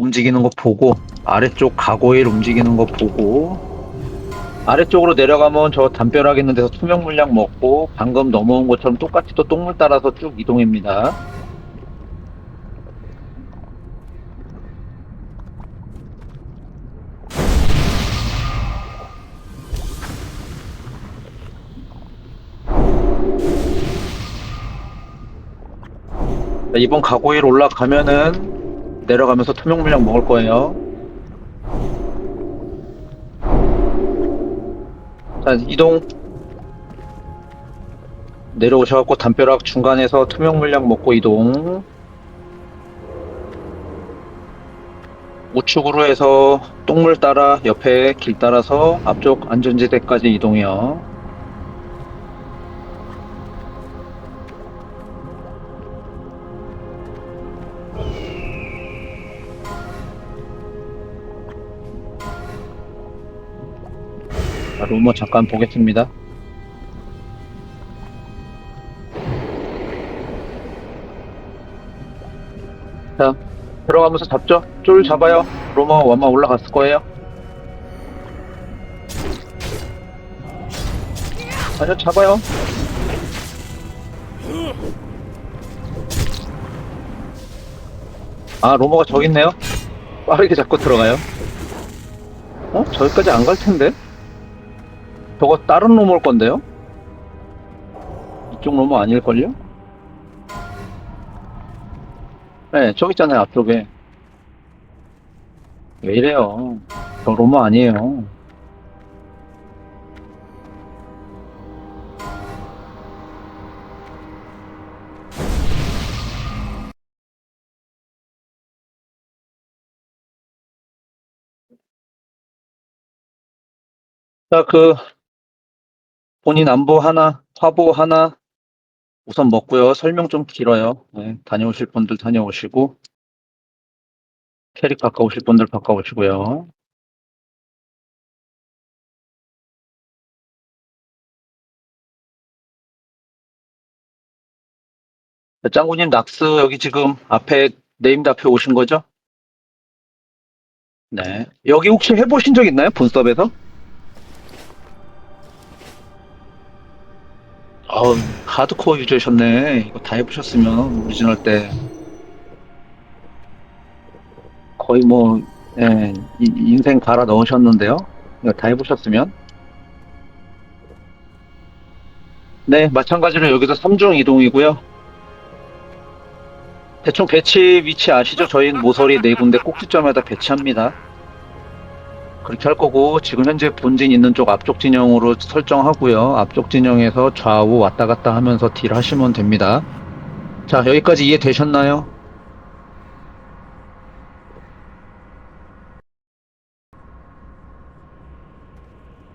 움직이는 거 보고 아래쪽 가고일 움직이는 거 보고 아래쪽으로 내려가면 저 담벼락 있는 데서 투명 물약 먹고 방금 넘어온 것처럼 똑같이 또 똥물 따라서 쭉 이동입니다. 자, 이번 가고일 올라가면은 내려가면서 투명 물약 먹을 거예요. 자, 이동. 내려오셔갖고 담벼락 중간에서 투명 물약 먹고 이동. 우측으로 해서 똥물 따라 옆에 길 따라서 앞쪽 안전지대까지 이동해요. 자, 루머 잠깐 보겠습니다. 자, 들어가면서 잡죠? 쫄 잡아요. 로머 완마 올라갔을 거예요. 아니요, 잡아요. 아, 로머가 저기 있네요. 빠르게 잡고 들어가요. 어? 저기까지 안 갈 텐데? 저거 다른 로머 올 건데요? 이쪽 로머 아닐걸요? 네, 저기 있잖아요, 앞쪽에. 왜 이래요? 저 로머 아니에요. 자, 그, 본인 안보 하나, 화보 하나, 우선 먹고요. 설명 좀 길어요. 네, 다녀오실 분들 다녀오시고, 캐릭 바꿔오실 분들 바꿔오시고요. 자, 짱구님 낙스 여기 지금 앞에 앞에 오신 거죠? 네. 여기 혹시 해보신 적 있나요? 본섭에서? 아우, 하드코어 유저셨네. 이거 다 해보셨으면, 오리지널 때. 거의 뭐, 예, 이- 인생 갈아 넣으셨는데요. 이거 다 해보셨으면. 네, 마찬가지로 여기서 3중 이동이고요. 대충 배치 위치 아시죠? 저희는 모서리 네 군데 꼭지점에다 배치합니다. 그렇게 할 거고 지금 현재 본진 있는 쪽 앞쪽 진영으로 설정하고요. 앞쪽 진영에서 좌우 왔다 갔다 하면서 딜 하시면 됩니다. 자, 여기까지 이해되셨나요?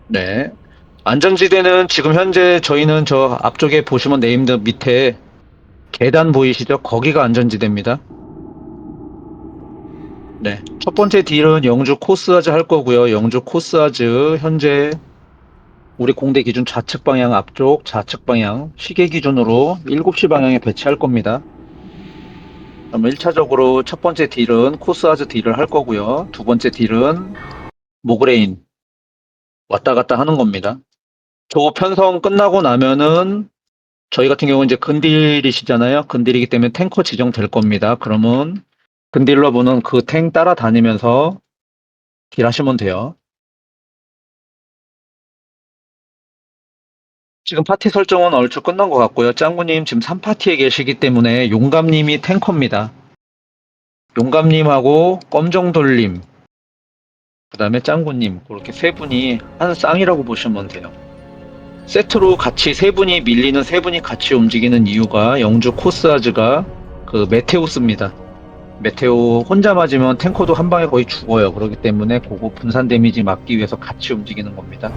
네. 안전지대는 지금 현재 저희는 저 앞쪽에 보시면 네임드 밑에 계단 보이시죠? 거기가 안전지대입니다. 네. 첫 번째 딜은 영주 코스아즈 할 거고요. 영주 코스아즈 현재 우리 공대 기준 좌측 방향 앞쪽 좌측 방향 시계 기준으로 7시 방향에 배치할 겁니다. 그럼 1차적으로 첫 번째 딜은 코스아즈 딜을 할 거고요. 두 번째 딜은 모그레인 왔다 갔다 하는 겁니다. 저 편성 끝나고 나면은 저희 같은 경우는 이제 근딜이시잖아요. 근딜이기 때문에 탱커 지정될 겁니다. 그러면 근딜러분은 그 탱 따라다니면서 딜 하시면 돼요. 지금 파티 설정은 얼추 끝난 것 같고요. 짱구님 지금 3파티에 계시기 때문에 용감님이 탱커입니다. 용감님하고 껌정돌님, 그 다음에 짱구님, 그렇게 세 분이 한 쌍이라고 보시면 돼요. 세트로 같이 세 분이 밀리는 세 분이 같이 움직이는 이유가 영주 코스아즈가 그 메테우스입니다. 메테오 혼자 맞으면 탱커도 한 방에 거의 죽어요. 그렇기 때문에 그거 분산 데미지 막기 위해서 같이 움직이는 겁니다.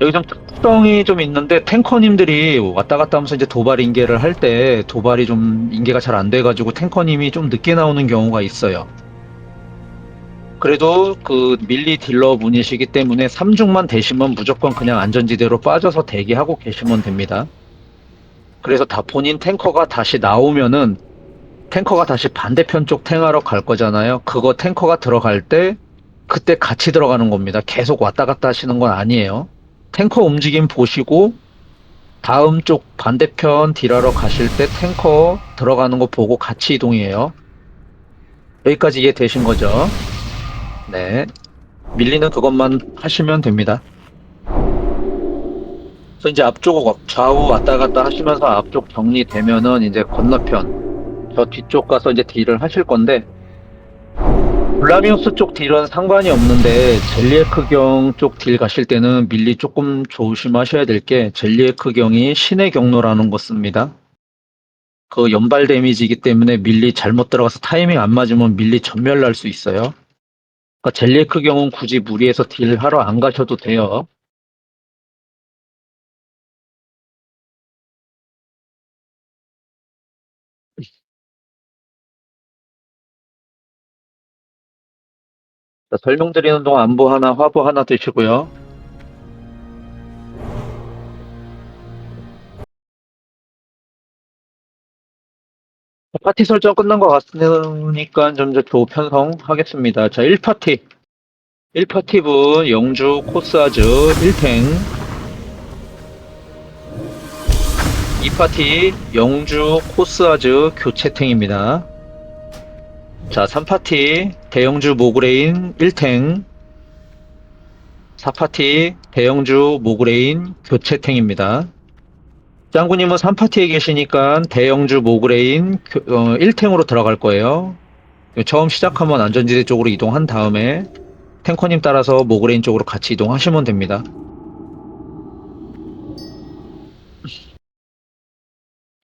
여기 좀 특성이 좀 있는데 탱커님들이 왔다 갔다 하면서 이제 도발 인계를 할 때 도발이 좀 인계가 잘 안 돼가지고 탱커님이 좀 늦게 나오는 경우가 있어요. 그래도 그 밀리 딜러 분이시기 때문에 3중만 되시면 무조건 그냥 안전지대로 빠져서 대기하고 계시면 됩니다. 그래서 다 본인 탱커가 다시 나오면은 탱커가 다시 반대편 쪽 탱하러 갈 거잖아요. 그거 탱커가 들어갈 때 그때 같이 들어가는 겁니다. 계속 왔다 갔다 하시는 건 아니에요. 탱커 움직임 보시고 다음 쪽 반대편 딜하러 가실 때 탱커 들어가는 거 보고 같이 이동이에요. 여기까지 이해 되신 거죠? 네. 밀리는 그것만 하시면 됩니다. 그래서 이제 앞쪽 좌우 왔다 갔다 하시면서 앞쪽 정리되면은 이제 건너편 저 뒤쪽 가서 이제 딜을 하실 건데 블라미우스 쪽 딜은 상관이 없는데 젤리에크 경 쪽 딜 가실 때는 밀리 조금 조심하셔야 될 게 젤리에크 경이 신의 경로라는 거 씁니다. 그 연발 데미지이기 때문에 밀리 잘못 들어가서 타이밍 안 맞으면 밀리 전멸 날 수 있어요. 그러니까 젤리에크 경은 굳이 무리해서 딜 하러 안 가셔도 돼요. 자, 설명드리는 동안 안보 하나, 화보 하나 드시고요. 파티 설정 끝난 것 같으니까 좀더조 편성 하겠습니다. 자, 1파티. 1파티 분 영주 코스아즈 1탱 2파티 영주 코스아즈 교체탱입니다. 자, 3파티 대영주 모그레인 1탱 4파티 대영주 모그레인 교체탱입니다. 짱구님은 3파티에 계시니까 대영주 모그레인 교- 어, 1탱으로 들어갈 거예요. 처음 시작하면 안전지대 쪽으로 이동한 다음에 탱커님 따라서 모그레인 쪽으로 같이 이동하시면 됩니다.